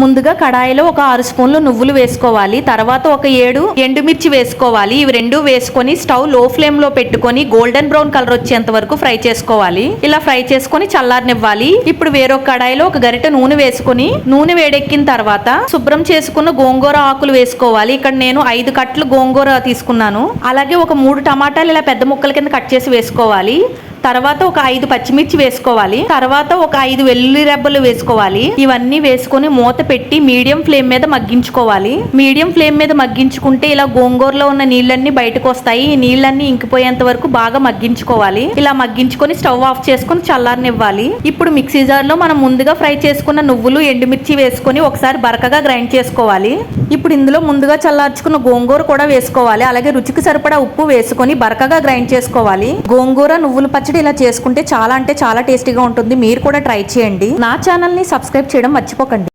ముందుగా కడాయిలో ఒక ఆరు స్పూన్లు నువ్వులు వేసుకోవాలి. తర్వాత ఒక ఏడు ఎండుమిర్చి వేసుకోవాలి. ఇవి రెండు వేసుకొని స్టవ్లో ఫ్లేమ్లో పెట్టుకొని గోల్డెన్ బ్రౌన్ కలర్ వచ్చేంత వరకు ఫ్రై చేసుకోవాలి. ఇలా ఫ్రై చేసుకొని చల్లారనివ్వాలి. ఇప్పుడు వేరొక కడాయిలో ఒక గరిటె నూనె వేసుకుని నూనె వేడెక్కిన తర్వాత శుభ్రం చేసుకున్న గోంగూర ఆకులు వేసుకోవాలి. ఇక్కడ నేను ఐదు కట్టలు గోంగూర తీసుకున్నాను. అలాగే ఒక మూడు టమాటాలు ఇలా పెద్ద ముక్కల కింద కట్ చేసి వేసుకోవాలి. తర్వాత ఒక ఐదు పచ్చిమిర్చి వేసుకోవాలి. తర్వాత ఒక ఐదు వెల్లుల్లి రెబ్బలు వేసుకోవాలి. ఇవన్నీ వేసుకొని మూత పెట్టి మీడియం ఫ్లేమ్ మీద మగ్గించుకోవాలి. మీడియం ఫ్లేమ్ మీద మగ్గించుకుంటే ఇలా గోంగూరలో ఉన్న నీళ్ళన్నీ బయటకు వస్తాయి ఈ నీళ్ళన్నీ ఇంకిపోయేంత వరకు బాగా మగ్గించుకోవాలి. ఇలా మగ్గించుకొని స్టవ్ ఆఫ్ చేసుకొని చల్లారనివ్వాలి. ఇప్పుడు మిక్సీ జార్లో మనం ముందుగా ఫ్రై చేసుకున్న నువ్వులు ఎండుమిర్చి వేసుకొని ఒకసారి బరకగా గ్రైండ్ చేసుకోవాలి. ఇప్పుడు ఇందులో ముందుగా చల్లార్చుకున్న గోంగూర కూడా వేసుకోవాలి. అలాగే రుచికి సరిపడా ఉప్పు వేసుకొని బరకగా గ్రైండ్ చేసుకోవాలి. గోంగూర నువ్వుల పచ్చడి ఇలా చేసుకుంటే చాలా అంటే చాలా టేస్టీగా ఉంటుంది. మీరు కూడా ట్రై చేయండి. నా ఛానల్ని సబ్స్క్రైబ్ చేయడం మర్చిపోకండి.